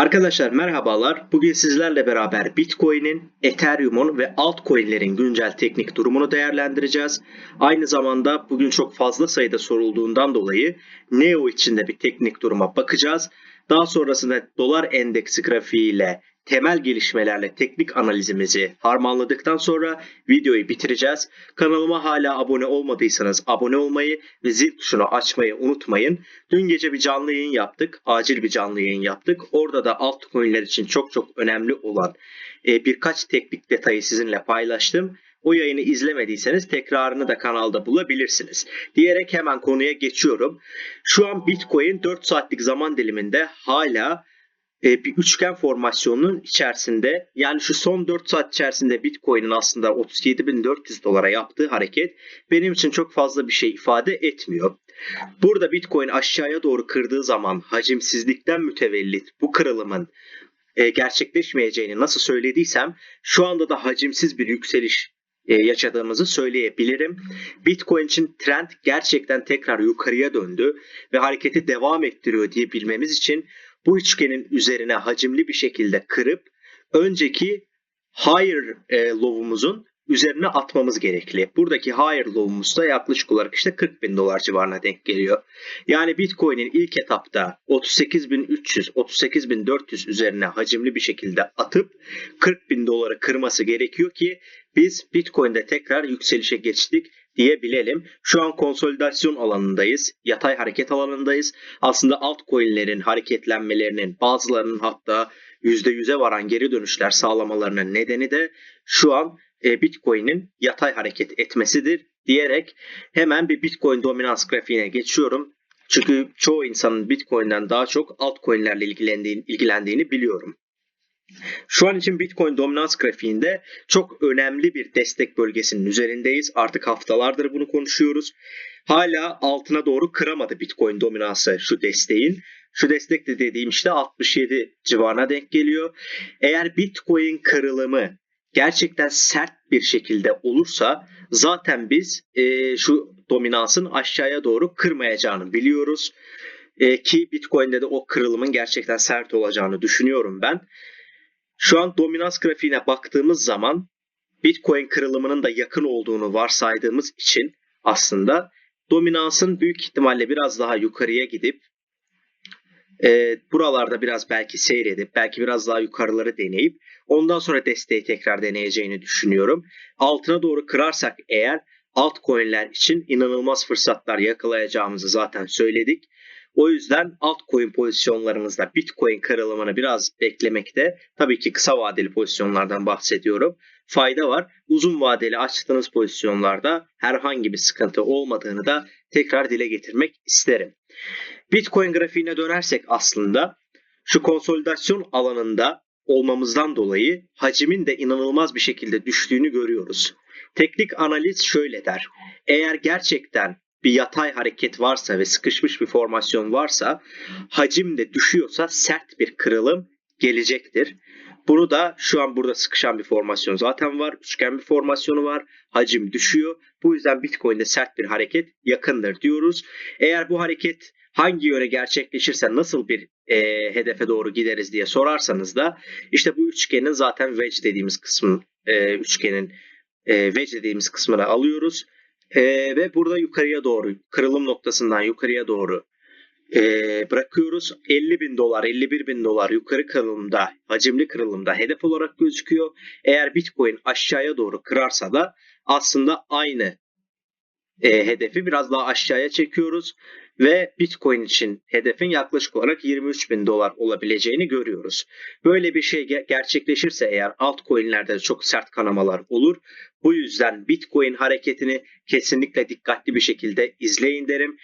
Arkadaşlar merhabalar. Bugün sizlerle beraber Bitcoin'in, Ethereum'un ve altcoin'lerin güncel teknik durumunu değerlendireceğiz. Aynı zamanda bugün çok fazla sayıda sorulduğundan dolayı Neo içinde bir teknik duruma bakacağız. Daha sonrasında dolar endeksi grafiğiyle temel gelişmelerle teknik analizimizi harmanladıktan sonra videoyu bitireceğiz. Kanalıma hala abone olmadıysanız abone olmayı ve zil tuşunu açmayı unutmayın. Dün gece bir canlı yayın yaptık. Acil bir canlı yayın yaptık. Orada da altcoin'ler için çok çok önemli olan e, birkaç teknik detayı sizinle paylaştım. O yayını izlemediyseniz tekrarını da kanalda bulabilirsiniz. Diyerek hemen konuya geçiyorum. Şu an Bitcoin 4 saatlik zaman diliminde hala e, bir üçgen formasyonunun içerisinde yani şu son 4 saat içerisinde Bitcoin'in aslında 37.400 dolara yaptığı hareket benim için çok fazla bir şey ifade etmiyor. Burada Bitcoin aşağıya doğru kırdığı zaman hacimsizlikten mütevellit bu kırılımın e, gerçekleşmeyeceğini nasıl söylediysem şu anda da hacimsiz bir yükseliş e, yaşadığımızı söyleyebilirim. Bitcoin için trend gerçekten tekrar yukarıya döndü ve hareketi devam ettiriyor diye bilmemiz için bu üçgenin üzerine hacimli bir şekilde kırıp önceki higher e, low'umuzun üzerine atmamız gerekli. Buradaki higher low'umuz da yaklaşık olarak işte 40 bin dolar civarına denk geliyor. Yani Bitcoin'in ilk etapta 38.300, 38.400 üzerine hacimli bir şekilde atıp 40 bin doları kırması gerekiyor ki biz Bitcoin'de tekrar yükselişe geçtik diyebilelim. Şu an konsolidasyon alanındayız. Yatay hareket alanındayız. Aslında altcoin'lerin hareketlenmelerinin bazılarının hatta %100'e varan geri dönüşler sağlamalarının nedeni de şu an e, Bitcoin'in yatay hareket etmesidir diyerek hemen bir Bitcoin dominans grafiğine geçiyorum. Çünkü çoğu insanın Bitcoin'den daha çok altcoin'lerle ilgilendiğini, ilgilendiğini biliyorum. Şu an için Bitcoin dominans grafiğinde çok önemli bir destek bölgesinin üzerindeyiz. Artık haftalardır bunu konuşuyoruz. Hala altına doğru kıramadı Bitcoin dominansı şu desteğin. Şu destek de dediğim işte 67 civarına denk geliyor. Eğer Bitcoin kırılımı gerçekten sert bir şekilde olursa zaten biz e, şu dominansın aşağıya doğru kırmayacağını biliyoruz. E, ki Bitcoin'de de o kırılımın gerçekten sert olacağını düşünüyorum ben. Şu an dominans grafiğine baktığımız zaman Bitcoin kırılımının da yakın olduğunu varsaydığımız için aslında dominansın büyük ihtimalle biraz daha yukarıya gidip e, buralarda biraz belki seyredip belki biraz daha yukarıları deneyip ondan sonra desteği tekrar deneyeceğini düşünüyorum. Altına doğru kırarsak eğer altcoin'ler için inanılmaz fırsatlar yakalayacağımızı zaten söyledik. O yüzden altcoin pozisyonlarımızda Bitcoin kırılımını biraz beklemekte tabii ki kısa vadeli pozisyonlardan bahsediyorum. Fayda var. Uzun vadeli açtığınız pozisyonlarda herhangi bir sıkıntı olmadığını da tekrar dile getirmek isterim. Bitcoin grafiğine dönersek aslında şu konsolidasyon alanında olmamızdan dolayı hacimin de inanılmaz bir şekilde düştüğünü görüyoruz. Teknik analiz şöyle der. Eğer gerçekten bir yatay hareket varsa ve sıkışmış bir formasyon varsa hacim de düşüyorsa sert bir kırılım gelecektir. Bunu da şu an burada sıkışan bir formasyon zaten var. Üçgen bir formasyonu var. Hacim düşüyor. Bu yüzden Bitcoin'de sert bir hareket yakındır diyoruz. Eğer bu hareket hangi yöne gerçekleşirse nasıl bir e, hedefe doğru gideriz diye sorarsanız da işte bu üçgenin zaten wedge dediğimiz kısmın e, üçgenin e, wedge dediğimiz kısmını alıyoruz. E, ve burada yukarıya doğru kırılım noktasından yukarıya doğru e, bırakıyoruz. 50 bin dolar 51 bin dolar yukarı kırılımda hacimli kırılımda hedef olarak gözüküyor. Eğer Bitcoin aşağıya doğru kırarsa da aslında aynı e, hedefi biraz daha aşağıya çekiyoruz ve Bitcoin için hedefin yaklaşık olarak 23 bin dolar olabileceğini görüyoruz. Böyle bir şey gerçekleşirse eğer altcoin'lerde çok sert kanamalar olur. Bu yüzden Bitcoin hareketini kesinlikle dikkatli bir şekilde izleyin derim.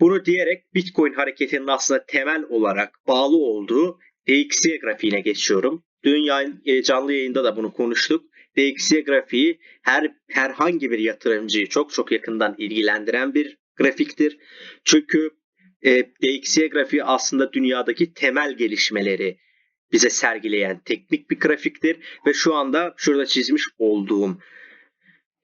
Bunu diyerek Bitcoin hareketinin aslında temel olarak bağlı olduğu DXY grafiğine geçiyorum. Dün e, canlı yayında da bunu konuştuk. DXY grafiği her herhangi bir yatırımcıyı çok çok yakından ilgilendiren bir grafiktir. Çünkü e, DXY grafiği aslında dünyadaki temel gelişmeleri bize sergileyen teknik bir grafiktir ve şu anda şurada çizmiş olduğum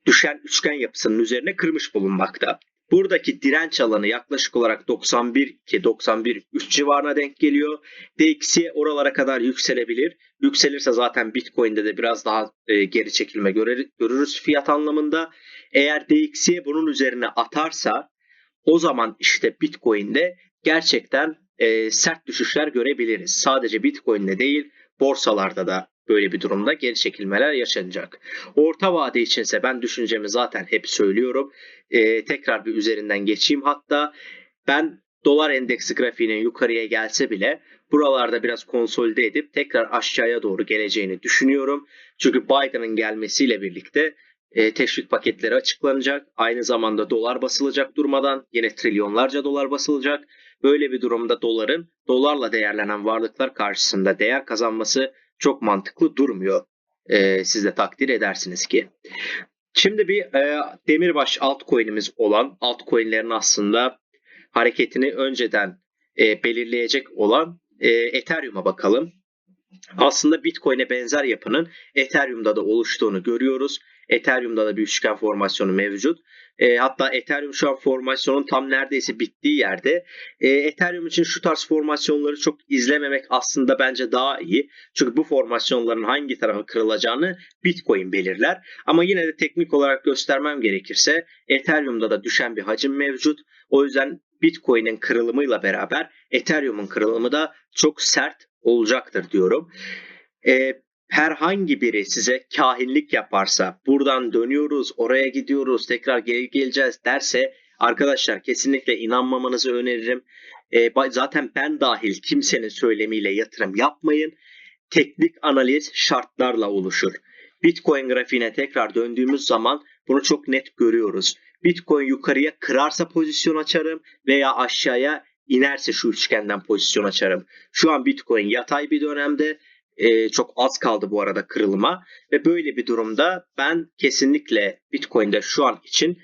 düşen üçgen yapısının üzerine kırmış bulunmakta. Buradaki direnç alanı yaklaşık olarak 91 ki 91 3 civarına denk geliyor. DXY oralara kadar yükselebilir. Yükselirse zaten Bitcoin'de de biraz daha e, geri çekilme görer- görürüz fiyat anlamında. Eğer DXY bunun üzerine atarsa o zaman işte Bitcoin'de gerçekten e, sert düşüşler görebiliriz. Sadece Bitcoin'de değil borsalarda da böyle bir durumda geri çekilmeler yaşanacak. Orta vade içinse ben düşüncemi zaten hep söylüyorum. E, tekrar bir üzerinden geçeyim hatta ben dolar endeksi grafiğinin yukarıya gelse bile buralarda biraz konsolide edip tekrar aşağıya doğru geleceğini düşünüyorum. Çünkü Biden'ın gelmesiyle birlikte e, teşvik paketleri açıklanacak. Aynı zamanda dolar basılacak durmadan. Yine trilyonlarca dolar basılacak. Böyle bir durumda doların dolarla değerlenen varlıklar karşısında değer kazanması çok mantıklı durmuyor. E, siz de takdir edersiniz ki. Şimdi bir e, demirbaş altcoin'imiz olan altcoin'lerin aslında hareketini önceden e, belirleyecek olan e, Ethereum'a bakalım. Aslında Bitcoin'e benzer yapının Ethereum'da da oluştuğunu görüyoruz. Ethereum'da da bir üçgen formasyonu mevcut. E, hatta Ethereum şu an formasyonun tam neredeyse bittiği yerde. E, Ethereum için şu tarz formasyonları çok izlememek aslında bence daha iyi. Çünkü bu formasyonların hangi tarafa kırılacağını Bitcoin belirler. Ama yine de teknik olarak göstermem gerekirse Ethereum'da da düşen bir hacim mevcut. O yüzden Bitcoin'in kırılımıyla beraber Ethereum'un kırılımı da çok sert olacaktır diyorum. E, herhangi biri size kahinlik yaparsa buradan dönüyoruz, oraya gidiyoruz, tekrar geri geleceğiz derse arkadaşlar kesinlikle inanmamanızı öneririm. E, zaten ben dahil kimsenin söylemiyle yatırım yapmayın. Teknik analiz şartlarla oluşur. Bitcoin grafiğine tekrar döndüğümüz zaman bunu çok net görüyoruz. Bitcoin yukarıya kırarsa pozisyon açarım veya aşağıya inerse şu üçgenden pozisyon açarım. Şu an Bitcoin yatay bir dönemde e, çok az kaldı bu arada kırılıma ve böyle bir durumda ben kesinlikle Bitcoin'de şu an için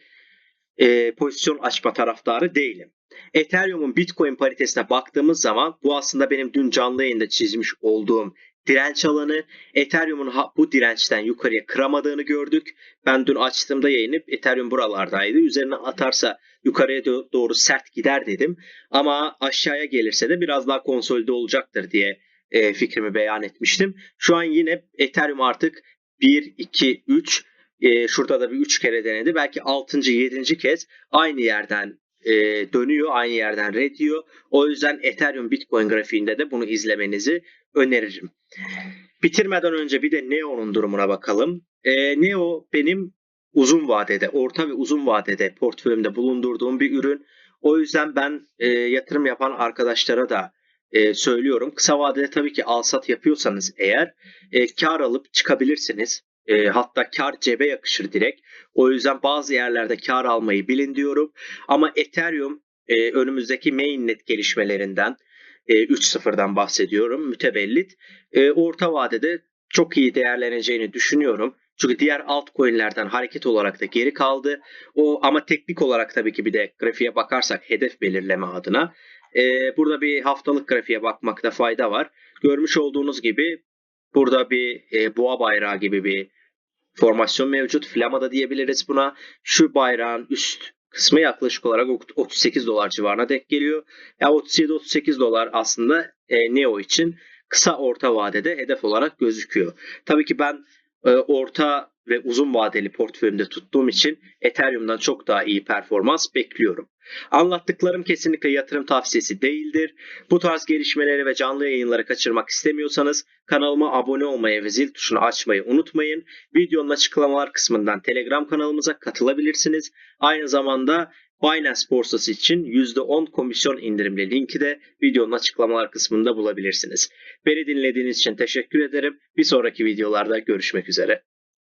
e, pozisyon açma taraftarı değilim. Ethereum'un Bitcoin paritesine baktığımız zaman bu aslında benim dün canlı yayında çizmiş olduğum direnç alanı. Ethereum'un bu dirençten yukarıya kıramadığını gördük. Ben dün açtığımda yayını Ethereum buralardaydı. Üzerine atarsa yukarıya do- doğru sert gider dedim. Ama aşağıya gelirse de biraz daha konsolide olacaktır diye e, fikrimi beyan etmiştim. Şu an yine Ethereum artık 1, 2, 3 e, şurada da bir 3 kere denedi. Belki 6. 7. kez aynı yerden e, dönüyor, aynı yerden red diyor. O yüzden Ethereum Bitcoin grafiğinde de bunu izlemenizi öneririm. Bitirmeden önce bir de Neo'nun durumuna bakalım. E, Neo benim uzun vadede, orta ve uzun vadede portföyümde bulundurduğum bir ürün. O yüzden ben e, yatırım yapan arkadaşlara da e, söylüyorum. Kısa vadede tabii ki alsat yapıyorsanız eğer e, kar alıp çıkabilirsiniz. E, hatta kar cebe yakışır direkt. O yüzden bazı yerlerde kar almayı bilin diyorum. Ama Ethereum e, önümüzdeki mainnet gelişmelerinden e, 3.0'dan bahsediyorum mütevellit. E, orta vadede çok iyi değerleneceğini düşünüyorum. Çünkü diğer altcoin'lerden hareket olarak da geri kaldı. O ama teknik olarak tabii ki bir de grafiğe bakarsak hedef belirleme adına e, burada bir haftalık grafiğe bakmakta fayda var. Görmüş olduğunuz gibi burada bir e, boğa bayrağı gibi bir formasyon mevcut. Flamada diyebiliriz buna. Şu bayrağın üst kısmı yaklaşık olarak 38 dolar civarına denk geliyor. Ya 37-38 dolar aslında e, Neo için kısa orta vadede hedef olarak gözüküyor. Tabii ki ben e, orta ve uzun vadeli portföyümde tuttuğum için Ethereum'dan çok daha iyi performans bekliyorum. Anlattıklarım kesinlikle yatırım tavsiyesi değildir. Bu tarz gelişmeleri ve canlı yayınları kaçırmak istemiyorsanız kanalıma abone olmayı ve zil tuşunu açmayı unutmayın. Videonun açıklamalar kısmından Telegram kanalımıza katılabilirsiniz. Aynı zamanda Binance borsası için %10 komisyon indirimli linki de videonun açıklamalar kısmında bulabilirsiniz. Beni dinlediğiniz için teşekkür ederim. Bir sonraki videolarda görüşmek üzere.